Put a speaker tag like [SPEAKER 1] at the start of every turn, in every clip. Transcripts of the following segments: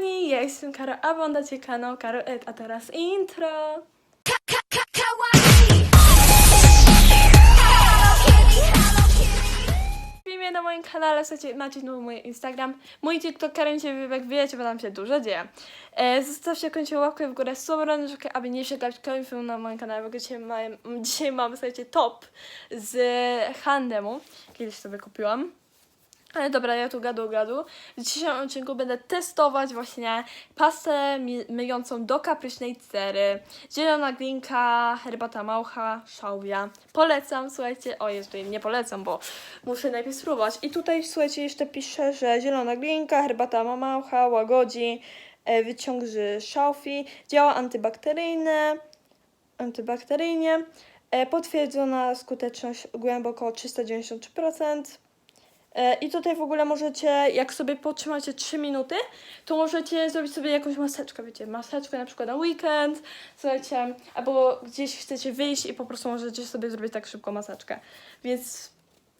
[SPEAKER 1] kochani, ja jestem Karo, a oglądacie kanał Karo Ed, a teraz intro. Filmie na moim kanale, słuchajcie, macie tu mój Instagram, mój TikTok, Karen jak wiecie, bo tam się dużo dzieje. E, zostawcie końcu łapkę w górę, subę, aby nie przegapić kolejnych filmów na moim kanale, bo dzisiaj, mam, dzisiaj mam, słuchajcie, top z Handemu. Kiedyś sobie kupiłam. Ale dobra, ja tu gadu gadu. W dzisiejszym odcinku będę testować właśnie pastę myjącą do kapryśnej cery. Zielona glinka, herbata małcha, szałwia. Polecam, słuchajcie. O, tutaj nie polecam, bo muszę najpierw spróbować. I tutaj, słuchajcie, jeszcze piszę, że zielona glinka, herbata małcha, łagodzi, e, wyciąży szałwi, działa antybakteryjne, antybakteryjnie. E, potwierdzona skuteczność głęboko 393%. E, I tutaj w ogóle możecie, jak sobie potrzymacie 3 minuty, to możecie zrobić sobie jakąś maseczkę, wiecie, maseczkę na przykład na weekend, słuchajcie, albo gdzieś chcecie wyjść i po prostu możecie sobie zrobić tak szybko maseczkę. Więc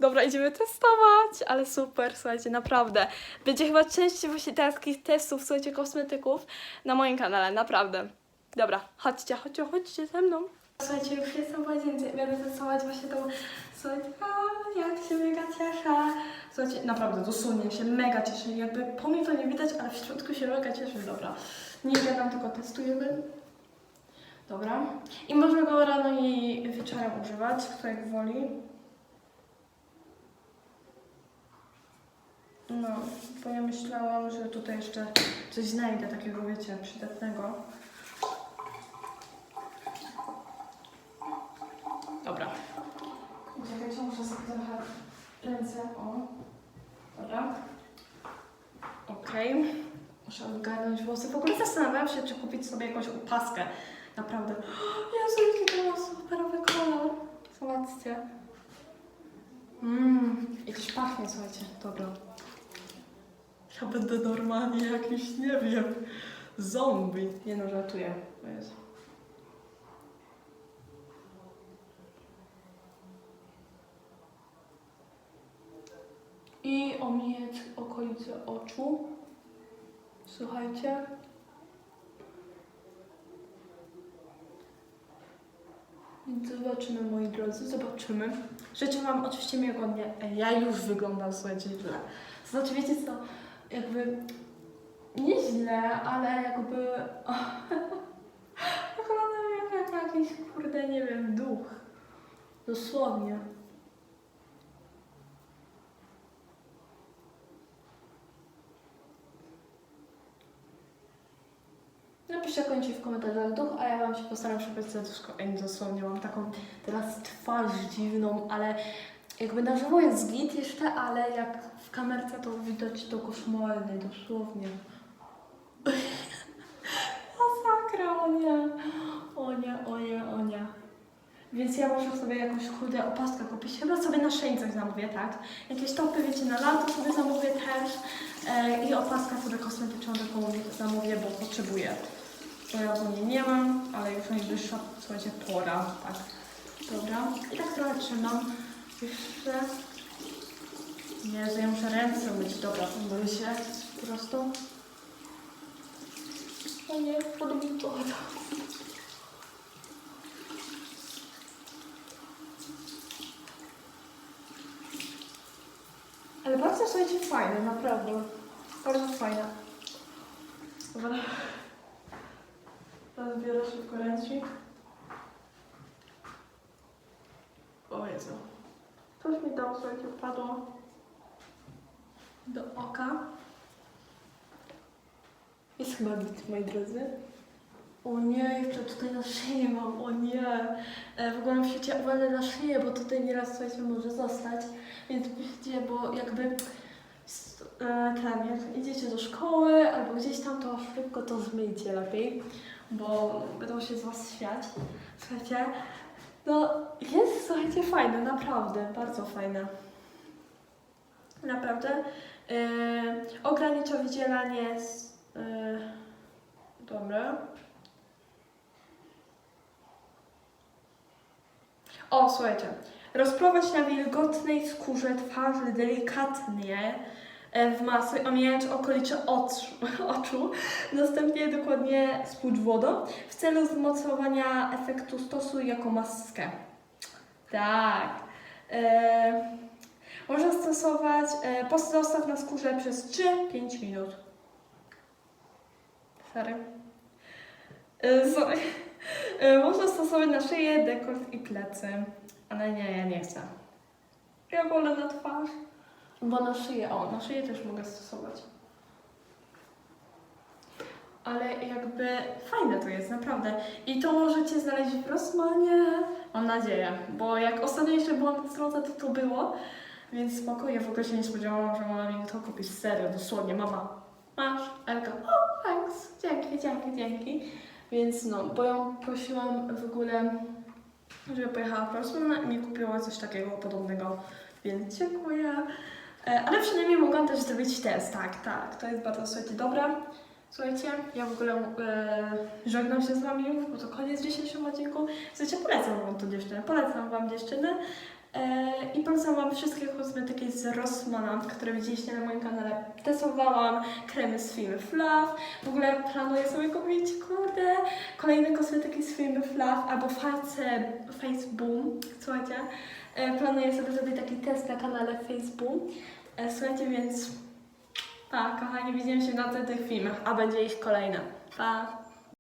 [SPEAKER 1] dobra, idziemy testować, ale super, słuchajcie, naprawdę. Będzie chyba częściej właśnie takich testów, słuchajcie, kosmetyków na moim kanale, naprawdę. Dobra, chodźcie, chodźcie, chodźcie ze mną. Słuchajcie, już jestem w łazience, będę testować właśnie tą, słuchajcie, jak się mega cieszę. Słuchajcie, naprawdę, dosłownie się mega cieszę, jakby po mnie to nie widać, ale w środku się mega cieszę, dobra. Nie gadam, tylko testujemy. Dobra. I można go rano i wieczorem używać, kto jak woli. No, bo ja myślałam, że tutaj jeszcze coś znajdę takiego, wiecie, przydatnego. Dobra. Czekajcie, muszę sobie trochę ręce, o. Dobra. Okej. Muszę odgarnąć włosy. W ogóle zastanawiałam się, czy kupić sobie jakąś opaskę. Naprawdę. Jezu, jaki to ma superowy kolor. Zobaczcie. Mmm, jakiś pachnie, słuchajcie. Dobra. Ja będę normalnie jakiś, nie wiem, zombie. Nie no, żartuję. O Jezu. I omijać okolice oczu. Słuchajcie. Więc zobaczymy, moi drodzy, zobaczymy. Życzę Wam oczywiście miłego dnia. Ej, Ja już wyglądam, słuchajcie, źle. Znaczy, wiecie co, jakby nie źle, ale jakby wyglądam jak jakiś, kurde, nie wiem, duch. Dosłownie. Napiszcie w komentarzach duch, a ja Wam się postaram szukać serduszko. Ej, dosłownie mam taką teraz twarz dziwną, ale jakby na żywo jest git jeszcze, ale jak w kamerce to widać to koszmarny, dosłownie. Masakra, o nie. O nie, o nie, o nie. Więc ja muszę sobie jakąś chudę opaskę kupić. Chyba sobie na szyi coś zamówię, tak? Jakieś topy, wiecie, na lato sobie zamówię też. E, I opaskę sobie kosmetyczną zamówię, bo potrzebuję. Bo ja w niej nie mam, ale już najwyższa, słuchajcie, pora, tak. Dobra. I tak trochę trzymam. Jeszcze... Nie, że ja muszę ręce myć. Dobra, myję się po prostu. O nie, podobnie to. Ale bardzo słuchajcie fajne, naprawdę. Bardzo fajne. Dobra. Teraz biorę szybko ręcznik. O Jezu. Coś mi tam, słuchajcie, wpadło do oka. Jest chyba git, moi drodzy. O nie, jeszcze tutaj na szyję mam, o nie. E, w ogóle musicie uważać na szyję, bo tutaj nieraz, słuchajcie, może zostać. Więc musicie, bo jakby e, ten, jak idziecie do szkoły albo gdzieś tam, szybko to zmyjcie lepiej, bo będą się z was śmiać. Słuchajcie, no jest, słuchajcie, fajne, naprawdę, bardzo fajne. Naprawdę. E, ogranicza wydzielanie z... E, dobra. O, słuchajcie. Rozprowadź na wilgotnej skórze twarzy delikatnie wmasuj, omijając okolicze oczu, oczu. Następnie dokładnie spłucz wodą. W celu wzmocnienia efektu stosuj jako maskę. Tak. E, można stosować, e, post zostaw na skórze przez 3-5 minut. Sorry. E, sorry. E, można stosować na szyję, dekolt i plecy. Ale nie, ja nie chcę. Ja wolę na twarz. Bo na szyję, o, na szyję też mogę stosować. Ale jakby fajne to jest, naprawdę. I to możecie znaleźć w Rossmanie, mam nadzieję. Bo jak ostatnio jeszcze byłam w drodze, to to było. Więc spokojnie, w ogóle się nie spodziewałam, że mama mi to kupi. Serio, dosłownie, mama, masz? Elka, o, thanks, dzięki, dzięki, dzięki. Więc no, bo ją prosiłam w ogóle, żeby pojechała w Rossmann i kupiła coś takiego podobnego. Więc dziękuję. E, Ale przynajmniej mogłam też zrobić test, tak, tak. To jest bardzo, słuchajcie, dobre. Słuchajcie, ja w ogóle e, żegnam się z Wami już, bo to koniec dzisiejszego odcinku. Słuchajcie, polecam Wam tą dziewczynę, polecam Wam dziewczynę. E, I polecam Wam wszystkie kosmetyki z Rossmana, które widzieliście na moim kanale. Testowałam kremy z firmy Fluff. W ogóle planuję sobie kupić, kurde, kolejne kosmetyki z firmy Fluff albo face, face Boom. Słuchajcie, e, planuję sobie zrobić taki test na kanale Facebook. E, słuchajcie, więc tak, kochani, widzimy się na tych filmach, a będzie ich kolejne. Pa!